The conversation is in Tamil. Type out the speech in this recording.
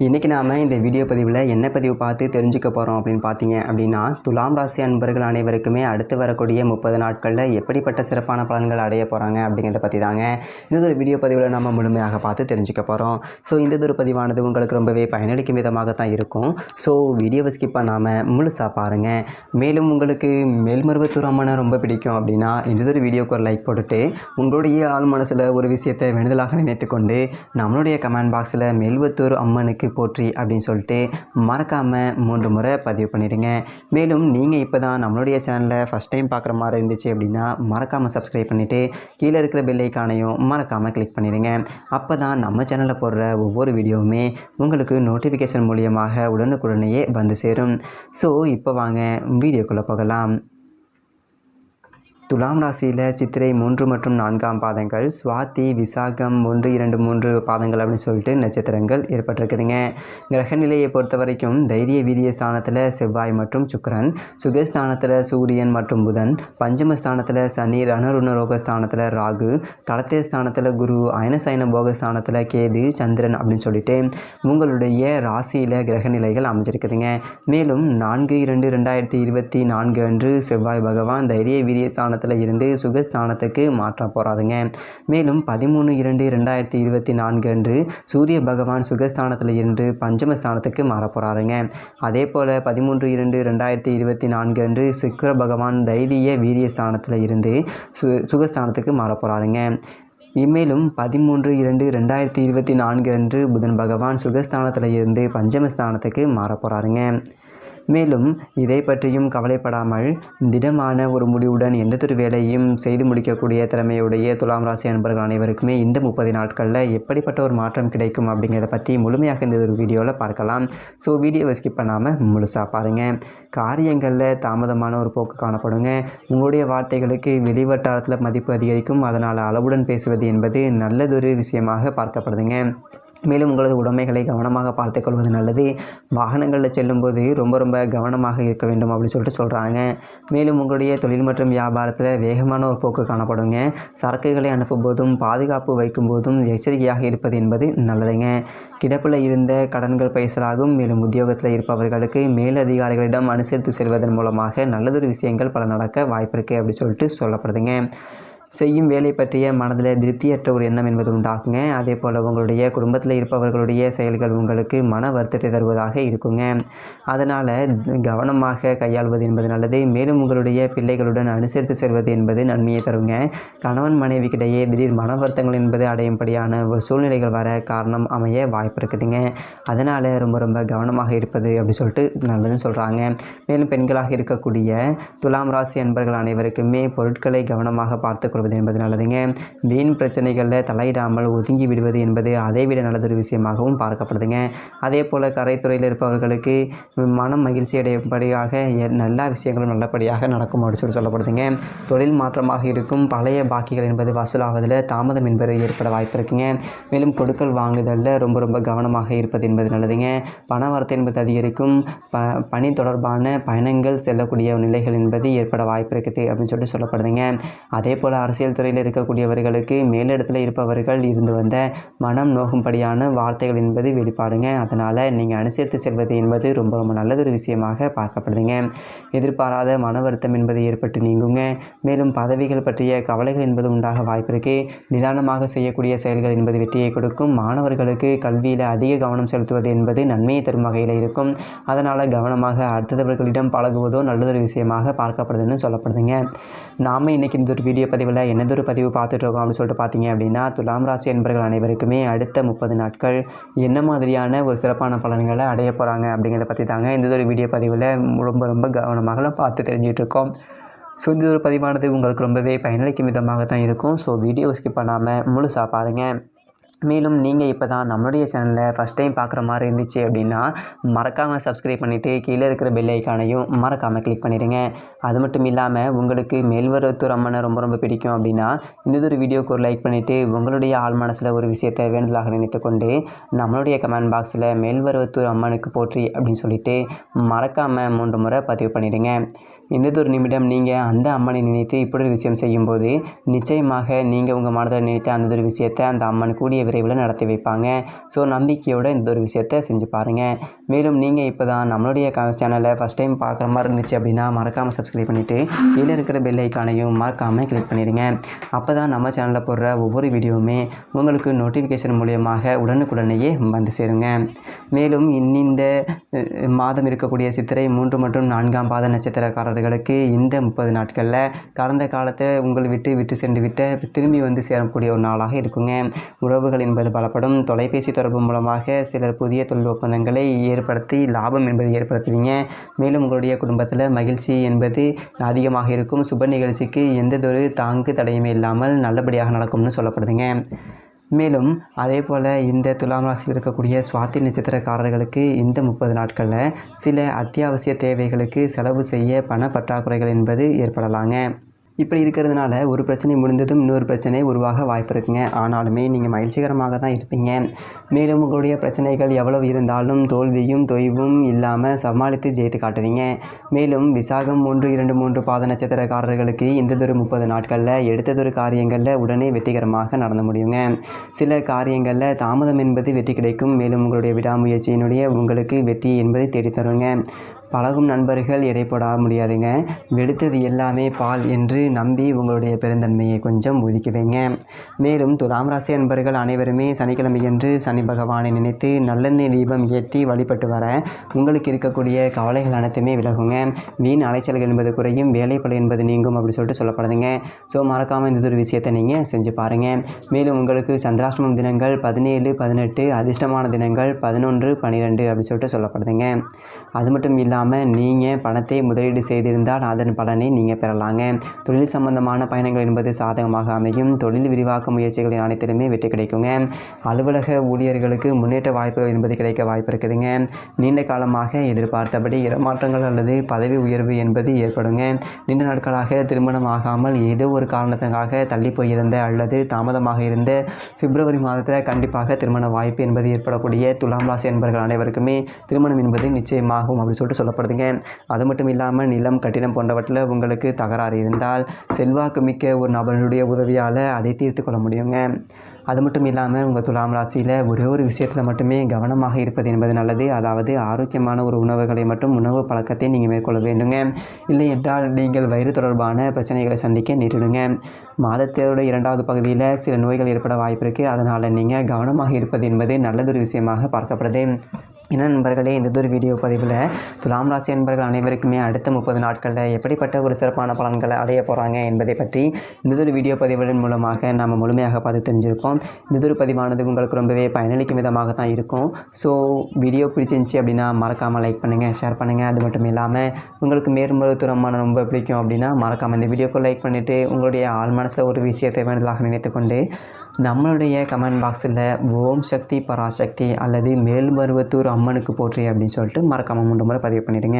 இன்றைக்கி நாம் இந்த வீடியோ பதிவில் என்ன பதிவு பார்த்து தெரிஞ்சுக்க போகிறோம் அப்படின்னு பார்த்தீங்க அப்படின்னா துலாம் ராசி அன்பர்கள் அனைவருக்குமே அடுத்து வரக்கூடிய முப்பது நாட்களில் எப்படிப்பட்ட சிறப்பான பலன்கள் அடைய போகிறாங்க அப்படிங்கிறத பற்றி தாங்க இந்த ஒரு வீடியோ பதிவில் நம்ம முழுமையாக பார்த்து தெரிஞ்சுக்க போகிறோம் ஸோ இந்த ஒரு பதிவானது உங்களுக்கு ரொம்பவே பயனளிக்கும் விதமாக தான் இருக்கும். ஸோ வீடியோவை ஸ்கிப் பண்ணாமல் முழுசாக பாருங்கள் மேலும் உங்களுக்கு மேல்மருவத்தூர் அம்மனை ரொம்ப பிடிக்கும் அப்படின்னா இந்த ஒரு வீடியோக்கு ஒரு லைக் போட்டுட்டு உங்களுடைய ஆள் மனசில் ஒரு விஷயத்தை வேண்டுதலாக நினைத்துக்கொண்டு நம்மளுடைய கமெண்ட் பாக்ஸில் மேல்வத்தூர் அம்மனுக்கு போற்றி அப்படின்னு சொல்லிட்டு மறக்காமல் மூன்று முறை பதிவு பண்ணிவிடுங்க மேலும் நீங்கள் இப்போ தான் நம்மளுடைய சேனலை ஃபஸ்ட் டைம் பார்க்குற மாதிரி இருந்துச்சு அப்படின்னா மறக்காமல் சப்ஸ்கிரைப் பண்ணிவிட்டு கீழே இருக்கிற பெல்லைக்கானையும் மறக்காமல் கிளிக் பண்ணிவிடுங்க அப்போ தான் நம்ம சேனலில் போடுற ஒவ்வொரு வீடியோவுமே உங்களுக்கு நோட்டிஃபிகேஷன் மூலியமாக உடனுக்குடனேயே வந்து சேரும். ஸோ இப்போ வாங்க வீடியோக்குள்ளே போகலாம். துலாம் ராசியில் சித்திரை மூன்று மற்றும் நான்காம் பாதங்கள் சுவாதி விசாகம் ஒன்று இரண்டு மூன்று பாதங்கள் அப்படின்னு சொல்லிட்டு நட்சத்திரங்கள் ஏற்பட்டிருக்குதுங்க. கிரக நிலையை பொறுத்த வரைக்கும் தைரிய வீரிய ஸ்தானத்தில் செவ்வாய் மற்றும் சுக்கரன் சுகஸ்தானத்தில் சூரியன் மற்றும் புதன் பஞ்சமஸ்தானத்தில் சனி ரணருணரோக ஸ்தானத்தில் ராகு களத்திய ஸ்தானத்தில் குரு அயனசைன போக ஸ்தானத்தில் கேது சந்திரன் அப்படின்னு சொல்லிட்டு உங்களுடைய ராசியில் கிரக நிலைகள் அமைஞ்சிருக்குதுங்க. மேலும் நான்கு இரண்டு ரெண்டாயிரத்தி இருபத்தி நான்கு அன்று செவ்வாய் பகவான் தைரிய வீரிய ஸ்தானத்தில் இருந்து சுகஸ்தானத்துக்கு மாற்ற போகிறாருங்க மேலும் பதிமூணு இரண்டு ரெண்டாயிரத்தி இருபத்தி நான்கு அன்று சூரிய பகவான் சுகஸ்தானத்தில் இருந்து பஞ்சமஸ்தானத்துக்கு மாற போகிறாருங்க அதே போல் பதிமூன்று இரண்டு ரெண்டாயிரத்தி இருபத்தி நான்கு அன்று சுக்கிர பகவான் தைரிய வீரிய ஸ்தானத்தில் இருந்து சு சுகஸ்தானத்துக்கு மாற போகிறாருங்க இம்மேலும் பதிமூன்று இரண்டு ரெண்டாயிரத்தி இருபத்தி நான்கு அன்று புதன் பகவான் சுகஸ்தானத்தில் இருந்து பஞ்சமஸ்தானத்துக்கு மாற போகிறாருங்க மேலும் இதை பற்றியும் கவலைப்படாமல் திடமான ஒரு முடிவுடன் எந்ததொரு வேலையும் செய்து முடிக்கக்கூடிய திறமையுடைய துலாம் ராசி அன்பர்கள் அனைவருக்குமே இந்த முப்பது நாட்களில் எப்படிப்பட்ட ஒரு மாற்றம் கிடைக்கும் அப்படிங்கிறத பற்றி முழுமையாக இந்த ஒரு வீடியோவில் பார்க்கலாம். ஸோ வீடியோவை ஸ்கிப் பண்ணாமல் முழுசாக பாருங்கள் காரியங்களில் தாமதமான ஒரு போக்கு காணப்படுங்க. உங்களுடைய வார்த்தைகளுக்கு வெளிவட்டாரத்தில் மதிப்பு அதிகரிக்கும். அதனால் அளவுடன் பேசுவது என்பது நல்லதொரு விஷயமாக பார்க்கப்படுதுங்க. மேலும் உங்களது உடைமைகளை கவனமாக பார்த்துக்கொள்வது நல்லது. வாகனங்களில் செல்லும்போது ரொம்ப ரொம்ப கவனமாக இருக்க வேண்டும் அப்படின்னு சொல்லிட்டு சொல்கிறாங்க மேலும் உங்களுடைய தொழில் மற்றும் வியாபாரத்தில் வேகமான ஒரு போக்கு காணப்படுங்க. சரக்குகளை அனுப்பும் போதும் பாதுகாப்பு வைக்கும் போதும் எச்சரிக்கையாக இருப்பது என்பது நல்லதுங்க. கிடப்பில் இருந்த கடன்கள் பைசலாகும். மேலும் உத்தியோகத்தில் இருப்பவர்களுக்கு மேலதிகாரிகளிடம் அனுசரித்து செல்வதன் மூலமாக நல்லதொரு விஷயங்கள் பல நடக்க வாய்ப்பு இருக்குது அப்படின்னு சொல்லிட்டு சொல்லப்படுதுங்க. செய்யும் வேலை பற்றிய மனதில் திருப்தியற்ற ஒரு எண்ணம் என்பது உண்டாகுங்க. அதே போல் உங்களுடைய குடும்பத்தில் இருப்பவர்களுடைய செயல்கள் உங்களுக்கு மன வருத்தத்தை தருவதாக இருக்குங்க. அதனால் கவனமாக கையாள்வது என்பது நல்லது. மேலும் உங்களுடைய பிள்ளைகளுடன் அனுசரித்து செல்வது என்பது நன்மையை தருங்க. கணவன் மனைவிக்கிடையே திடீர் மன வருத்தங்கள் என்பது அடையும்படியான ஒரு சூழ்நிலைகள் வர காரணம் அமைய வாய்ப்பு இருக்குதுங்க. அதனால் ரொம்ப ரொம்ப கவனமாக இருப்பது அப்படி சொல்லிட்டு நல்லதுன்னு சொல்கிறாங்க மேலும் பெண்களாக இருக்கக்கூடிய துலாம் ராசி அன்பர்கள் அனைவருக்குமே பொருட்களை கவனமாக பார்த்து கொள்வது என்பது நல்லதுங்க. வீண் பிரச்சனைகளில் தலையிடாமல் ஒதுங்கி விடுவது என்பது அதைவிட நல்லதொரு விஷயமாகவும் பார்க்கப்படுதுங்க. அதே போல் கரைத்துறையில் இருப்பவர்களுக்கு மனம் மகிழ்ச்சி அடையும்படியாக எ- எல்லா விஷயங்களும் நல்லபடியாக நடக்கும் அப்படின்னு சொல்லி சொல்லப்படுதுங்க. தொழில் மாற்றமாக இருக்கும் பழைய பாக்கிகள் என்பது வசூலாவதில் தாமதம் என்பது ஏற்பட வாய்ப்பு இருக்குங்க. மேலும் கொடுக்கல் வாங்குதலில் ரொம்ப ரொம்ப கவனமாக இருப்பது என்பது நல்லதுங்க. பண வரத்து என்பது அதிகரிக்கும். ப பணி தொடர்பான பயணங்கள் செல்லக்கூடிய நிலைகள் என்பது ஏற்பட வாய்ப்பு இருக்குது அப்படின்னு சொல்லிட்டு சொல்லப்படுதுங்க. அதே போல் அரசியல் துறையில் இருக்கக்கூடியவர்களுக்கு மேலிடத்தில் இருப்பவர்கள் இருந்து வந்த மனம் நோகும்படியான வார்த்தைகள் என்பது வெளிப்பாடுங்க. அதனால் நீங்கள் அனுசரித்து செல்வது என்பது ரொம்ப ரொம்ப நல்லதொரு விஷயமாக பார்க்கப்படுதுங்க. எதிர்பாராத மன வருத்தம் என்பது ஏற்பட்டு நீங்குங்க. மேலும் பதவிகள் பற்றிய கவலைகள் என்பது உண்டாக வாய்ப்பிருக்கு நிதானமாக செய்யக்கூடிய செயல்கள் என்பது வெற்றியை கொடுக்கும். மாணவர்களுக்கு கல்வியில் அதிக கவனம் செலுத்துவது என்பது நன்மையை தரும் வகையில் இருக்கும். அதனால் கவனமாக அடுத்தவர்களிடம் பழகுவதோ நல்லதொரு விஷயமாக பார்க்கப்படுதுன்னு சொல்லப்படுதுங்க. நாம் இன்றைக்கி இந்த ஒரு வீடியோ பதிவில் என்னதொரு பதிவு பார்த்துட்டு இருக்கோம் அப்படின்னு சொல்லிட்டு பார்த்தீங்க அப்படின்னா துலாம் ராசி என்பர்கள் அனைவருக்குமே அடுத்த முப்பது நாட்கள் என்ன மாதிரியான ஒரு சிறப்பான பலன்களை அடைய போகிறாங்க அப்படிங்கிறத பற்றி தாங்க இந்த ஒரு வீடியோ பதிவில் ரொம்ப ரொம்ப கவனமாக பார்த்து தெரிஞ்சிட்டு இருக்கோம் ஸோ இந்த ஒரு பதிவானது உங்களுக்கு ரொம்பவே பயனளிக்கும் விதமாக தான் இருக்கும். ஸோ வீடியோ ஸ்கிப் பண்ணாமல் முழுசாக பாருங்கள் மேலும் நீங்கள் இப்போ தான் நம்மளுடைய சேனலில் ஃபஸ்ட் டைம் பார்க்குற மாதிரி இருந்துச்சு அப்படின்னா மறக்காமல் சப்ஸ்கிரைப் பண்ணிவிட்டு கீழே இருக்கிற பெல் ஐக்கானையும் மறக்காமல் கிளிக் பண்ணிடுங்க. அது மட்டும் இல்லாமல் உங்களுக்கு மேல்வரத்தூர் அம்மனை ரொம்ப ரொம்ப பிடிக்கும் அப்படின்னா இந்த ஒரு வீடியோக்கு ஒரு லைக் பண்ணிவிட்டு உங்களுடைய ஆள் மனசில் ஒரு விஷயத்தை வேண்டுதலாக நினைத்துக்கொண்டு நம்மளுடைய கமெண்ட் பாக்ஸில் மேல்வருவத்தூர் அம்மனுக்கு போற்றி அப்படின்னு சொல்லிட்டு மறக்காமல் மூன்று முறை பதிவு பண்ணிவிடுங்க எந்ததொரு நிமிடம் நீங்கள் அந்த அம்மனை நினைத்து இப்படி ஒரு விஷயம் செய்யும்போது நிச்சயமாக நீங்கள் உங்கள் மனதில் நினைத்த அந்த ஒரு விஷயத்தை அந்த அம்மன் கூடிய விரைவில் நடத்தி வைப்பாங்க. ஸோ நம்பிக்கையோடு இந்த ஒரு விஷயத்தை செஞ்சு பாருங்கள் மேலும் நீங்கள் இப்போ தான் நம்மளுடைய சேனலை ஃபஸ்ட் டைம் பார்க்குற மாதிரி இருந்துச்சு அப்படின்னா மறக்காமல் சப்ஸ்கிரைப் பண்ணிவிட்டு கீழே இருக்கிற பெல் ஐக்கானையும் மறக்காமல் கிளிக் பண்ணிடுங்க. அப்போ தான் நம்ம சேனலில் போடுற ஒவ்வொரு வீடியோவுமே உங்களுக்கு நோட்டிஃபிகேஷன் மூலியமாக உடனுக்குடனேயே வந்து சேருங்க. மேலும் இன்னிந்த மாதம் இருக்கக்கூடிய சித்திரை மூன்று மற்றும் நான்காம் பாத நட்சத்திரக்காரர்களுக்கு இந்த முப்பது நாட்களில் கடந்த காலத்தில் உங்களை விட்டு விட்டு சென்று விட்டு திரும்பி வந்து சேரக்கூடிய ஒரு நாளாக இருக்குங்க. உறவுகள் என்பது பலப்படும். தொலைபேசி தொடர்பு மூலமாக சிலர் புதிய தொழில் ஒப்பந்தங்களை ஏற்படுத்தி லாபம் என்பது ஏற்படுத்துவீங்க. மேலும் உங்களுடைய குடும்பத்தில் மகிழ்ச்சி என்பது அதிகமாக இருக்கும். சுப நிகழ்ச்சிக்கு எந்ததொரு தாங்கு தடையுமே இல்லாமல் நல்லபடியாக நடக்கும்னு சொல்லப்படுதுங்க. மேலும் அதே போல் இந்த துலாம் ராசியில் இருக்கக்கூடிய சுவாதி நட்சத்திரக்காரர்களுக்கு இந்த முப்பது நாட்களில் சில அத்தியாவசிய தேவைகளுக்கு செலவு செய்ய பண பற்றாக்குறைகள் என்பது ஏற்படலாங்க. இப்படி இருக்கிறதுனால ஒரு பிரச்சனை முடிந்ததும் இன்னொரு பிரச்சனை உருவாக வாய்ப்பு இருக்குங்க. ஆனாலுமே நீங்கள் மகிழ்ச்சிகரமாக தான் இருப்பீங்க. மேலும் உங்களுடைய பிரச்சனைகள் எவ்வளவு இருந்தாலும் தோல்வியும் தொய்வும் இல்லாமல் சமாளித்து ஜெயித்து காட்டுவீங்க. மேலும் விசாகம் ஒன்று இரண்டு மூன்று பாத நட்சத்திரக்காரர்களுக்கு இந்ததொரு முப்பது நாட்களில் எடுத்ததொரு காரியங்களில் உடனே வெற்றிகரமாக நடந்து முடியுங்க. சில காரியங்களில் தாமதம் என்பது வெற்றி கிடைக்கும். மேலும் உங்களுடைய விடாமுயற்சியினுடைய உங்களுக்கு வெற்றி என்பதை தேடித்தருங்க. பழகும் நண்பர்கள் எடை முடியாதுங்க வெடித்தது எல்லாமே பால் என்று நம்பி உங்களுடைய பெருந்தன்மையை கொஞ்சம் ஒதுக்கி வைங்க மேலும் துலாம் ராசி அன்பர்கள் அனைவருமே சனிக்கிழமையன்று சனி பகவானை நினைத்து நல்லெண்ணெய் தீபம் ஏற்றி வழிபட்டு வர உங்களுக்கு இருக்கக்கூடிய கவலைகள் அனைத்துமே விலகுங்க. வீண் அலைச்சல்கள் என்பது குறையும் வேலைப்படை என்பது நீங்கும் அப்படி சொல்லிட்டு சொல்லப்படுதுங்க. ஸோ மறக்காமல் இந்த ஒரு விஷயத்தை நீங்கள் செஞ்சு பாருங்கள் மேலும் உங்களுக்கு சந்திராஷ்டமம் தினங்கள் பதினேழு பதினெட்டு அதிர்ஷ்டமான தினங்கள் பதினொன்று பன்னிரெண்டு அப்படி சொல்லிட்டு சொல்லப்படுதுங்க. அது மட்டும் இல்லாமல் நீங்கள் பணத்தை முதலீடு செய்திருந்தால் அதன் பலனை நீங்கள் பெறலாங்க. தொழில் சம்பந்தமான பயணங்கள் என்பது சாதகமாக அமையும். தொழில் விரிவாக்க முயற்சிகளின் அனைத்திலுமே வெற்றி கிடைக்குங்க. அலுவலக ஊழியர்களுக்கு முன்னேற்ற வாய்ப்புகள் என்பது கிடைக்க வாய்ப்பு இருக்குதுங்க. நீண்ட காலமாக எதிர்பார்த்தபடி இடமாற்றங்கள் அல்லது பதவி உயர்வு என்பது ஏற்படுங்க. நீண்ட நாட்களாக திருமணம் ஆகாமல் ஏதோ ஒரு காரணத்துக்காக தள்ளி போயிருந்த அல்லது தாமதமாக இருந்த பிப்ரவரி மாதத்தில் கண்டிப்பாக திருமண வாய்ப்பு என்பது ஏற்படக்கூடிய துலாம் ராசி என்பர்கள் அனைவருக்குமே திருமணம் என்பது நிச்சயமாகும் அப்படின்னு சொல்லிட்டு சொல்லப்படுதுங்க. அது மட்டும் இல்லாமல் நிலம் கட்டிடம் போன்றவற்றில் உங்களுக்கு தகராறு இருந்தால் செல்வாக்கு மிக்க ஒரு நபருடைய உதவியால் அதை தீர்த்து கொள்ள முடியுங்க. அது மட்டும் இல்லாமல் உங்கள் துலாம் ராசியில் ஒரே ஒரு விஷயத்தில் மட்டுமே கவனமாக இருப்பது என்பது நல்லது. அதாவது ஆரோக்கியமான ஒரு உணவுகளை மட்டும் உணவு பழக்கத்தை நீங்கள் மேற்கொள்ள வேண்டுங்க. இல்லை என்றால் நீங்கள் வயிறு தொடர்பான பிரச்சனைகளை சந்திக்க நேரிடுங்க. மாதத்தோட இரண்டாவது பகுதியில் சில நோய்கள் ஏற்பட வாய்ப்பு இருக்குது அதனால் நீங்கள் கவனமாக இருப்பது என்பது நல்லதொரு விஷயமாக பார்க்கப்படுது. என்ன நண்பர்களே இந்த ஒரு வீடியோ பதிவில் துலாம் ராசி நண்பர்கள் அனைவருக்குமே அடுத்த முப்பது நாட்களில் எப்படிப்பட்ட ஒரு சிறப்பான பலன்களை அடைய போகிறாங்க என்பதை பற்றி இந்த ஒரு வீடியோ பதிவுகளின் மூலமாக நம்ம முழுமையாக பார்த்து தெரிஞ்சிருக்கோம். இந்த ஒரு பதிவானது உங்களுக்கு ரொம்பவே பயனளிக்கும் விதமாக தான் இருக்கும். ஸோ வீடியோ பிடிச்சிருந்துச்சி அப்படின்னா மறக்காமல் லைக் பண்ணுங்கள் ஷேர் பண்ணுங்கள் அது மட்டும் இல்லாமல் உங்களுக்கு மேற்படுத்துறமான ரொம்ப பிடிக்கும் அப்படின்னா மறக்காமல் இந்த வீடியோக்கு லைக் பண்ணிவிட்டு உங்களுடைய ஆள் மனசில் ஒரு விஷயத்தை வேண்டதாக நினைத்துக்கொண்டு நம்மளுடைய கமெண்ட் பாக்ஸில் ஓம் சக்தி பராசக்தி அல்லது மேல்மருவத்தூர் அம்மனுக்கு போற்றி அப்படின்னு சொல்லிட்டு மறக்காமல் மூன்று முறை பதிவு பண்ணிடுங்க.